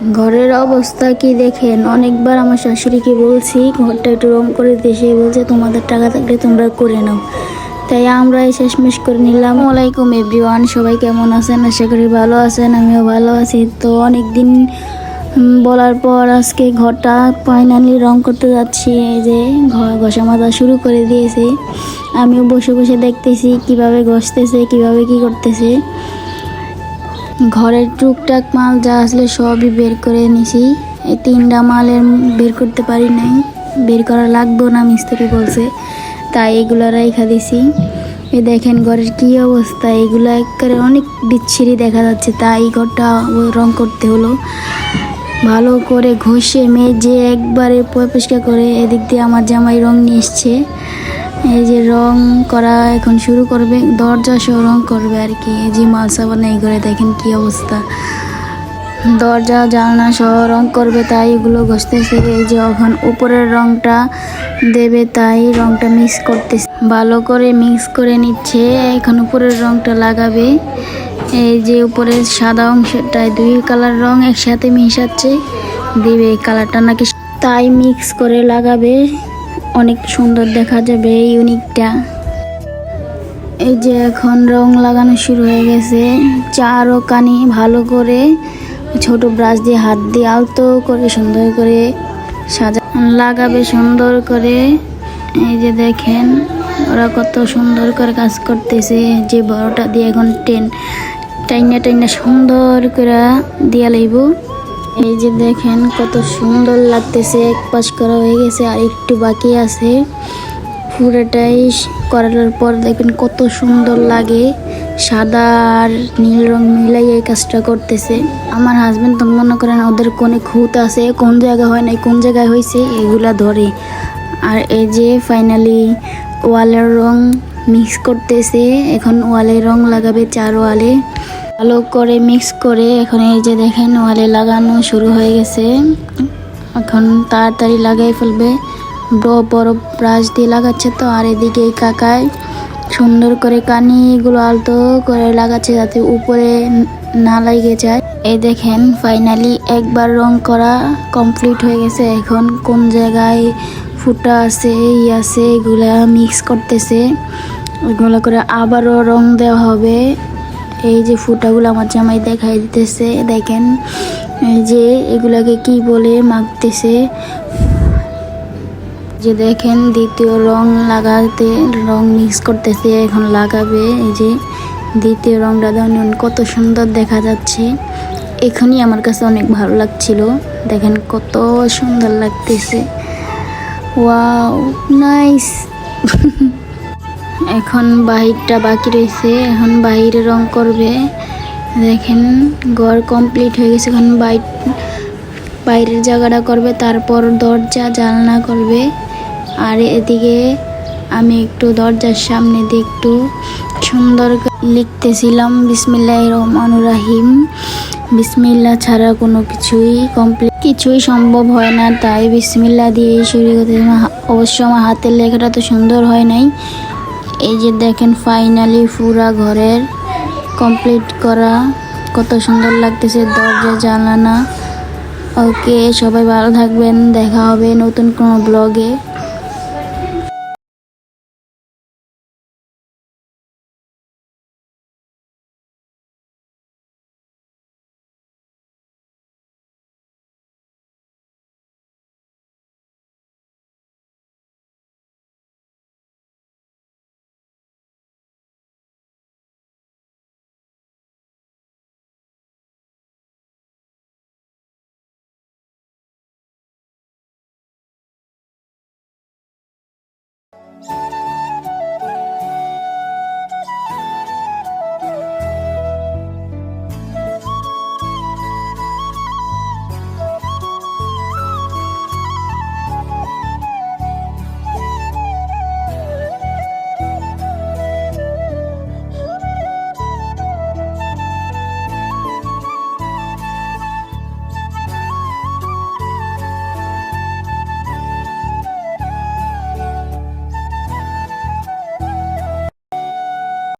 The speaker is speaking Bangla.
ঘরের অবস্থা কি দেখেন? অনেকবার আমার শাশুড়িকে বলছি, ঘরটা একটু রং করে দিতে সে বলছে, তোমাদের টাকা থাকলে তোমরা করে নাও। তাই আমরা শেষমেশ করে নিলাম। ওয়ালাইকুম এভরিওয়ান, সবাই কেমন আছেন? আশা করি ভালো আছেন, আমিও ভালো আছি। তো অনেক দিন বলার পর আজকে ঘরটা ফাইনালি রং করতে যাচ্ছি। এই যে ঘর ঘষা মাজা শুরু করে দিয়েছে। আমিও বসে বসে দেখতেছি কীভাবে ঘষতেছে, কীভাবে কি করতেছে। ঘরের টুকটাক মাল যা আসলে সবই বের করে নিছি এই তিনটা মালের বের করতে পারি নাই। বের করা লাগবে না, মিস্ত্রি বলছে। তাই এগুলো রেখা দিছি। এই দেখেন ঘরের কি অবস্থা। এগুলো একবারে অনেক বিচ্ছিরি দেখা যাচ্ছে। তাই ঘরটা রং করতে হলো। ভালো করে ঘষে মেজে একবারে পরিষ্কার করে এদিক দিয়ে আমার জামাই রং নিয়ে এসছে। এই যে রং করা এখন শুরু করবে, দরজা সহ রং করবে আর কি। এই যে মাল সাবান, এই করে দেখেন কি অবস্থা। দরজা, জানলা সহ রং করবে, তাই এগুলো ঘষতেছে। এই যে এখন উপরের রংটা দেবে, তাই রংটা মিক্স করতেছে। ভালো করে মিক্স করে নিচ্ছে, এখন উপরের রংটা লাগাবে। এই যে উপরের সাদা অংশটায় দুই কালার রং একসাথে মিশাচ্ছে, দেবে কালারটা নাকি। তাই মিক্স করে লাগাবে। অনেক সুন্দর দেখা যাবে এই ইউনিকটা। এই যে এখন রং লাগানো শুরু হয়ে গেছে চার ও কানি ভালো করে, ছোট ব্রাশ দিয়ে হাত দিয়ে আলতো করে সুন্দর করে সাজা লাগাবে সুন্দর করে। এই যে দেখেন, ওরা কত সুন্দর করে কাজ করতেছে, যে বড়টা দিয়ে এখন টেন টাইনা টাইনা সুন্দর করে দিয়া লাইব। এই যে দেখেন কত সুন্দর লাগতেছে, এক পাশ করা হয়ে গেছে আর একটু বাকি আছে। পুরোটাই করার পর দেখেন কত সুন্দর লাগে, সাদা আর নীল রং মিলাই এই কাজটা করতেছে। আমার হাজব্যান্ড তো মনে করেন ওদের কোনে খুঁত আছে, কোন জায়গায় হয় নাই, কোন জায়গায় হয়েছে, এগুলা ধরে। আর এই যে ফাইনালি ওয়ালের রং মিক্স করতেছে, এখন ওয়ালে রং লাগাবে চার ওয়ালে। ভালো করে মিক্স করে এখন এই যে দেখেন ওয়ালে লাগানো শুরু হয়ে গেছে। এখন তাড়াতাড়ি লাগাই ফেলবে। বড় বড় ব্রাশ দিয়ে লাগাচ্ছে তো, আর এদিকে কাকায় সুন্দর করে কানিগুলো আলতো করে লাগাচ্ছে যাতে উপরে না লাগে যায়। এই দেখেন ফাইনালি একবার রং করা কমপ্লিট হয়ে গেছে। এখন কোন জায়গায় ফুটা আছে, ই আছে, এগুলা মিক্স করতেছে। এগুলো করে আবারও রং দেওয়া হবে। এই যে ফুটাগুলো আমার জামাই দেখাই দিতেছে, দেখেন, এই যে এগুলাকে কি বলে মাখতেছে। যে দেখেন, দ্বিতীয় রং লাগাতে, রং মিক্স করতেছে, এখন লাগাবে। এই যে দ্বিতীয় রংটা দেখুন, কত সুন্দর দেখা যাচ্ছে। এখনই আমার কাছে অনেক ভালো লাগছিল। দেখেন, কত সুন্দর লাগতেছে। Wow, nice. এখন বাহিরটা বাকি রয়েছে, এখন বাহিরে রং করবে। দেখেন, ঘর কমপ্লিট হয়ে গেছে, এখন বাইর বাইরের জায়গাটা করবে, তারপর দরজা, জানলা করবে। আর এদিকে আমি একটু দরজার সামনে দিয়ে একটু সুন্দর লিখতেছিলাম বিসমিল্লাহ রহমান রাহিম। বিসমিল্লা ছাড়া কোনো কিছুই কমপ্লিট কিছুই সম্ভব হয় না, তাই বিসমিল্লা দিয়ে শুরু করতে অবশ্য আমার হাতের লেখাটা তো সুন্দর হয় নাই। এই যে দেখেন ফাইনালি পুরা ঘরের কমপ্লিট করা। কত সুন্দর লাগতেছে দরজা জানানা ওকে সবাই ভালো থাকবেন। দেখা হবে নতুন কোনো ব্লগে